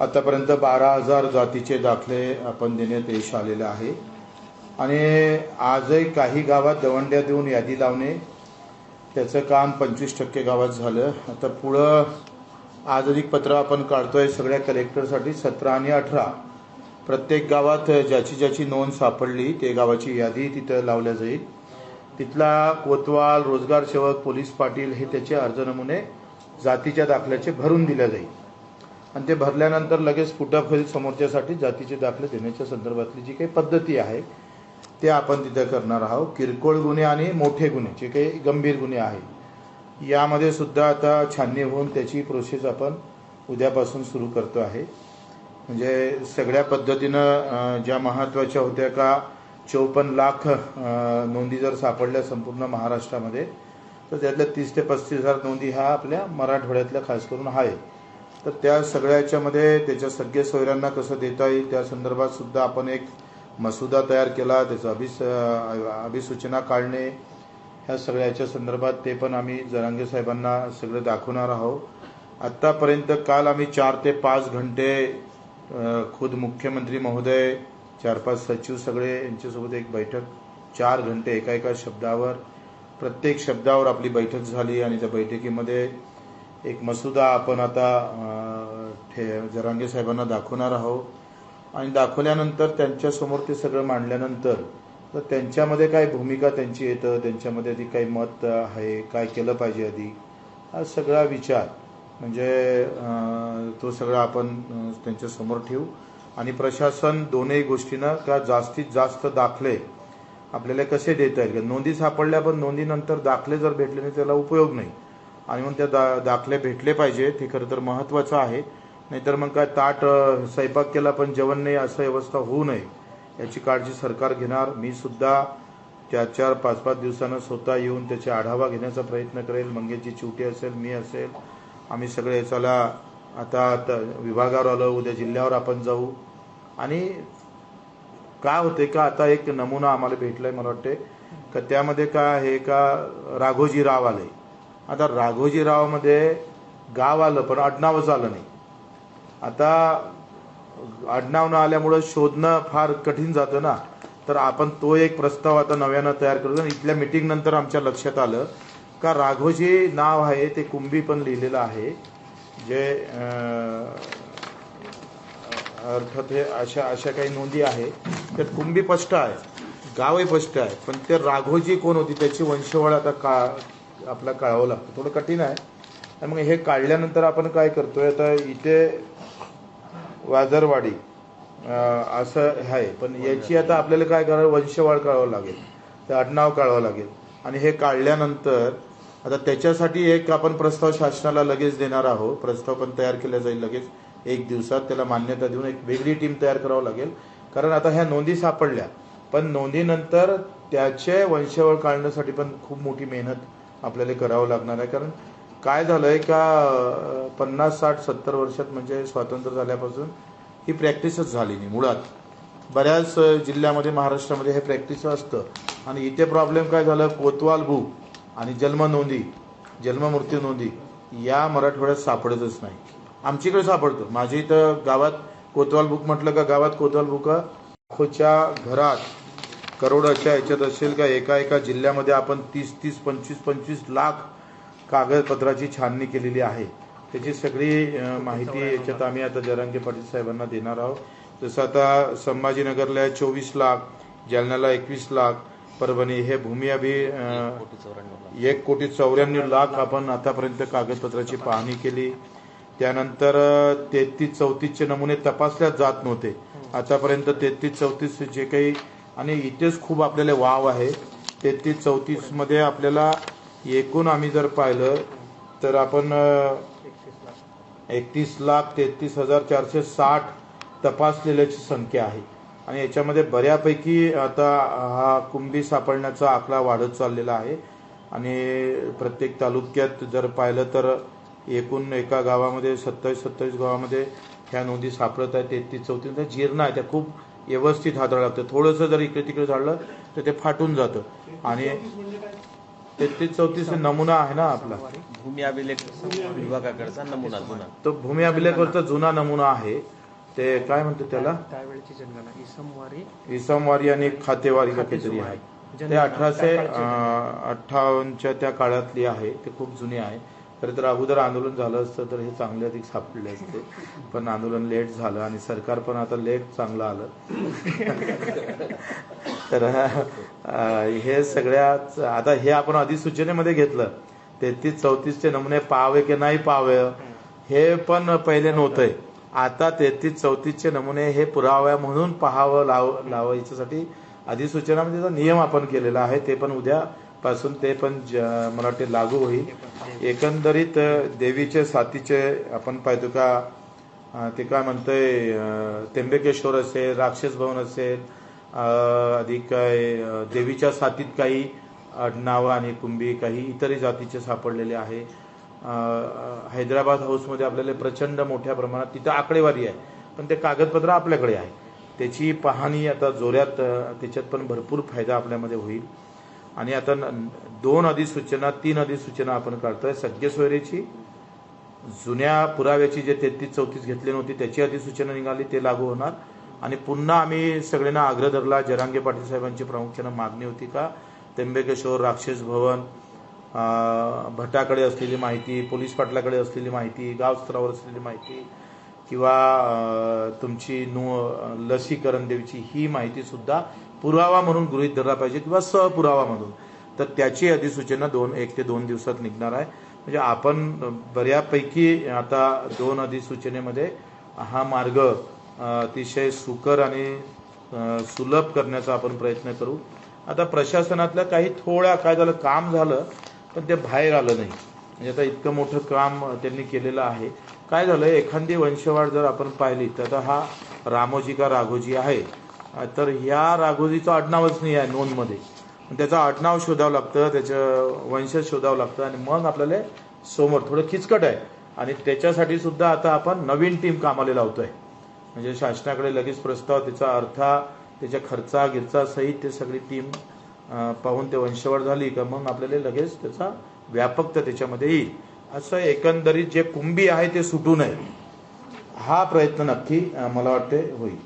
आतापर्यंत बारा हजार जातीचे दाखले आपण देण्यात यश आलेलं आहे. आणि आजही काही गावात दवंड्या देऊन यादी लावणे त्याचं काम पंचवीस टक्के गावात झालं. आता पुढं आज अधिक पत्र आपण काढतोय सगळ्या कलेक्टरसाठी. सतरा आणि अठरा. प्रत्येक गावात ज्याची ज्याची नोंद सापडली ते गावाची यादी तिथं लावल्या जाईल. तिथला कोतवाल रोजगार सेवक पोलीस पाटील हे त्याचे अर्ज नमुने जातीच्या दाखल्याचे भरून दिल्या जाईल. आणि ते भरल्यानंतर लगेच फुटअप होईल समोरच्यासाठी जातीचे दाखले देण्याच्या संदर्भातली जी काही पद्धती आहे ते आपण तिथे करणार आहोत. किरकोळ गुन्हे आणि मोठे गुन्हे जे काही गंभीर गुन्हे आहेत. यामध्ये सुद्धा आता छाननी होऊन त्याची प्रोसेस आपण उद्यापासून सुरू करतो आहे. म्हणजे सगळ्या पद्धतीनं ज्या महत्त्वाच्या होत्या का चौपन्न लाख नोंदी जर सापडल्या संपूर्ण महाराष्ट्रामध्ये तर त्यातल्या तीस ते पस्तीस हजार नोंदी ह्या आपल्या मराठवाड्यातल्या खास करून आहे तर त्या सगळ्याच्यामध्ये त्याच्या सगळ्या सोयऱ्यांना कसं देता येईल त्या संदर्भात सुद्धा आपण एक मसुदा तयार केला त्याचा अभिस अभिसूचना काढणे ह्या सगळ्याच्या संदर्भात ते पण आम्ही जरांगे साहेबांना सगळं दाखवणार आहोत. आत्तापर्यंत काल आम्ही चार ते पाच घंटे खुद मुख्यमंत्री महोदय चार पाच सचिव सगळे यांच्यासोबत एक बैठक चार घंटे एका एका शब्दावर प्रत्येक शब्दावर आपली बैठक झाली आणि त्या बैठकीमध्ये एक मसुदा आपण आता ठे जरांगे साहेबांना दाखवणार आहोत. आणि दाखवल्यानंतर त्यांच्यासमोर ते सगळं मांडल्यानंतर तर त्यांच्यामध्ये काय भूमिका त्यांची येतं? त्यांच्यामध्ये आधी काही मत आहे? काय केलं पाहिजे आधी? हा सगळा विचार. म्हणजे तो सगळा आपण त्यांच्यासमोर ठेवू. आणि प्रशासन दोन्ही गोष्टीनं का जास्तीत जास्त दाखले आपल्याला कसे देता येईल? नोंदी सापडल्या पण नोंदीनंतर दाखले जर भेटले नाही त्याला उपयोग नाही. आणि मग त्या दा दाखले भेटले पाहिजे. ते खरं तर महत्त्वाचं आहे. नाहीतर मग काय ताट स्वयंपाक केला पण जेवण नाही असं व्यवस्था होऊ नये. याची काळजी सरकार घेणार. मी सुद्धा चार चार पाच पाच दिवसानं स्वतः येऊन त्याचा आढावा घेण्याचा प्रयत्न करेल. मंगेची चिवटी असेल मी असेल. आम्ही सगळे चला आता आता विभागावर आलो उद्या जिल्ह्यावर आपण जाऊ. आणि काय होते का आता एक नमुना आम्हाला भेटलाय मला वाटते का त्यामध्ये काय आहे का राघोजी राव आले. आता राघोजीरावमध्ये गाव आलं पण आडनावच आलं नाही. आता आडनाव न आल्यामुळं शोधणं फार कठीण जातं ना. तर आपण तो एक प्रस्ताव आता नव्यानं तयार करतो आणि इथल्या मिटिंग नंतर आमच्या लक्षात आलं. का राघोजी नाव आहे ते कुंभी पण लिहिलेलं आहे. जे अर्थात हे अशा अशा काही नोंदी आहे. त्यात कुंभी स्पष्ट आहे. गावही स्पष्ट आहे. पण ते राघोजी कोण होती त्याची वंशवळ आता का आपला कळावं लागतं. थोडं कठीण आहे. आणि मग हे काढल्यानंतर आपण काय करतोय? आता इथे वाजरवाडी असं आहे. पण याची आता आपल्याला काय करावं? वंशवाळ काढावं लागेल. ते आडनाव काढावं लागेल. आणि हे काढल्यानंतर आता त्याच्यासाठी एक आपण प्रस्ताव शासनाला लगेच देणार आहोत. प्रस्ताव पण तयार केला जाईल लगेच. एक दिवसात त्याला मान्यता देऊन एक वेगळी टीम तयार करावं लागेल. कारण आता ह्या नोंदी सापडल्या. पण नोंदीनंतर त्याचे वंशवळ काढण्यासाठी पण खूप मोठी मेहनत आपल्याला करावं लागणार आहे. कारण काय झालंय का पन्नास साठ सत्तर वर्षात म्हणजे स्वातंत्र्य झाल्यापासून ही प्रॅक्टिसच झाली नाही मुळात. बऱ्याच जिल्ह्यामध्ये महाराष्ट्रामध्ये हे प्रॅक्टिस असतं. आणि इथे प्रॉब्लेम काय झालं? कोतवाल बुक आणि जन्म नोंदी जन्ममृत्यू नोंदी या मराठवाड्यात सापडतच नाही. आमच्याकडे सापडतं. माझ्या इथं गावात कोतवाल बुक म्हटलं का गावात कोतवाल बुक लाखोच्या घरात करोडाच्या याच्यात असेल का एका एका जिल्ह्यामध्ये आपण तीस तीस पंचवीस पंचवीस लाख कागदपत्राची छाननी केलेली आहे. त्याची सगळी माहिती याच्यात आम्ही आता जरांगे पाटील साहेबांना देणार आहोत. जसं आता संभाजीनगरला चोवीस लाख जालन्याला एकवीस लाख परभणी हे भूमी अभि एक कोटी चौऱ्याण्णव लाख आपण आतापर्यंत कागदपत्राची पाहणी केली. त्यानंतर तेहतीस चौतीसचे नमुने तपासल्याच जात नव्हते. आतापर्यंत तेहतीस चौतीस जे काही आणि इथेच खूप आपल्याला वाव आहे. तेहतीस चौतीसमध्ये आपल्याला एकूण आम्ही जर पाहिलं तर आपण एकतीस लाख तेहतीस हजार चारशे साठ तपासलेल्याची संख्या आहे. आणि याच्यामध्ये बऱ्यापैकी आता हा कुंभी सापडण्याचा आकडा वाढत चाललेला आहे. आणि प्रत्येक तालुक्यात जर पाहिलं तर एकूण एका गावामध्ये सत्तावीस सत्तावीस गावामध्ये ह्या नोंदी सापडत आहेत. तेहतीस चौतीस जीर्ण आहे त्या खूप व्यवस्थित हाताळावं लागतं. थोडंसं जर इकडे तिकडे झालं तर ते फाटून जातं. आणि तेहतीस चौतीस नमुना आहे ना आपला. भूमी अभिलेख विभागाकडचा नमुना जुना. तो भूमी अभिलेखवरचा जुना नमुना आहे. ते काय म्हणतो त्याला? इसमवारी. इसमवारी आणि खातेवारी का काहीतरी आहे. ते अठराशे अठ्ठावन्नच्या त्या काळातली आहे. ते खूप जुनी आहे. खरं तर अगोदर आंदोलन झालं असतं तर हे चांगले अधिक सापडले असते. पण आंदोलन लेट झालं आणि सरकार पण आता लेट चांगलं आलं. तर हे सगळ्याच आता हे आपण अधिसूचनेमध्ये घेतलं. तेहतीस चौतीसचे नमुने पाहावे की नाही पाहावे हे पण पहिले नव्हतंय आता तेहतीस चौतीसचे नमुने हे पुराव्या म्हणून पाहावं लाव लावायच्यासाठी अधिसूचनामध्ये जो नियम आपण केलेला आहे ते पण उद्या पासून ते पण मला वाटते लागू होईल. एकंदरीत देवीचे साथीचे आपण पाहतो का ते काय म्हणतंय अ, त्र्यंबकेश्वर असेल राक्षस भवन असेल अधिक काय देवीच्या साथीत काही आडनावं आणि कुंभी काही इतरही जातीचे सापडलेले आहे. हैदराबाद हाऊसमध्ये आपल्याला प्रचंड मोठ्या प्रमाणात तिथं आकडेवारी आहे. पण ते कागदपत्र आपल्याकडे आहे. त्याची पाहणी आता जोऱ्यात त्याच्यात पण भरपूर फायदा आपल्यामध्ये होईल. आणि आता न- दोन अधिसूचना तीन अधिसूचना आपण काढतोय. सगळे सोयरीची जुन्या पुराव्याची जे तेहतीस चौतीस घेतली नव्हती त्याची अधिसूचना निघाली ते लागू होणार. आणि पुन्हा आम्ही सगळ्यांना आग्रह धरला जरांगे पाटील साहेबांची प्रामुख्यानं मागणी होती का? त्र्यंबकेश्वर राक्षस भवन भटाकडे असलेली माहिती पोलीस पाटलाकडे असलेली माहिती गावस्तरावर असलेली माहिती किंवा तुमची नु लसीकरण देवीची ही माहिती सुद्धा पुरावा म्हणून गृहित धरला पाहिजे किंवा सपुरावा म्हणून. तर त्याची अधिसूचना दोन एक ते दोन दिवसात निघणार आहे. म्हणजे आपण बऱ्यापैकी आता दोन अधिसूचनेमध्ये हा मार्ग अतिशय सुकर आणि सुलभ करण्याचा आपण प्रयत्न करू. आता प्रशासनातलं काही थोड्या काय झालं काम झालं पण ते बाहेर आलं नाही. म्हणजे आता इतकं मोठं काम त्यांनी केलेलं आहे. काय झालं एखादी वंशवाढ जर आपण पाहिली तर आता हा रामोजी का राघोजी आहे तर ह्या राघोजीचं आडनावच नाही आहे नोंदमध्ये. त्याचं आडनाव शोधावं लागतं त्याचं वंशज शोधावं लागतं आणि मग आपल्याला समोर थोडं खिचकट आहे. आणि त्याच्यासाठी सुद्धा आता आपण नवीन टीम कामाला लावतोय. म्हणजे शासनाकडे लगेच प्रस्ताव त्याचा अर्था त्याच्या खर्चा गिरचा सहित ते सगळी टीम पाहून ते वंशवाढ झाली का मग आपल्याला लगेच त्याचा व्यापकता त्याच्यामध्ये येईल. असं एकंदरीत जे कुंभी आहे ते सुटू नये. हा प्रयत्न नक्की मला वाटते होईल.